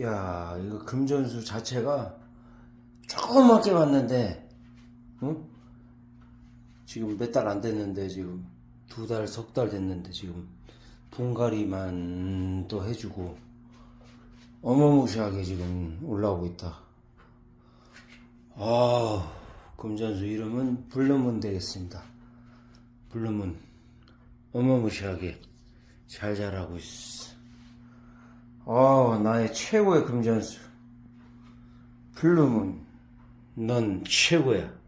야, 이거 금전수 자체가 조그맣게 왔는데, 응? 지금 몇 달 안 됐는데, 지금 두 달, 석달 됐는데, 지금 분갈이만 또 해주고, 어마무시하게 지금 올라오고 있다. 아, 금전수 이름은 블루문 되겠습니다. 블루문. 어마무시하게 잘 자라고 있어. 아, 나의 최고의 금전수. 블루문. 넌 최고야.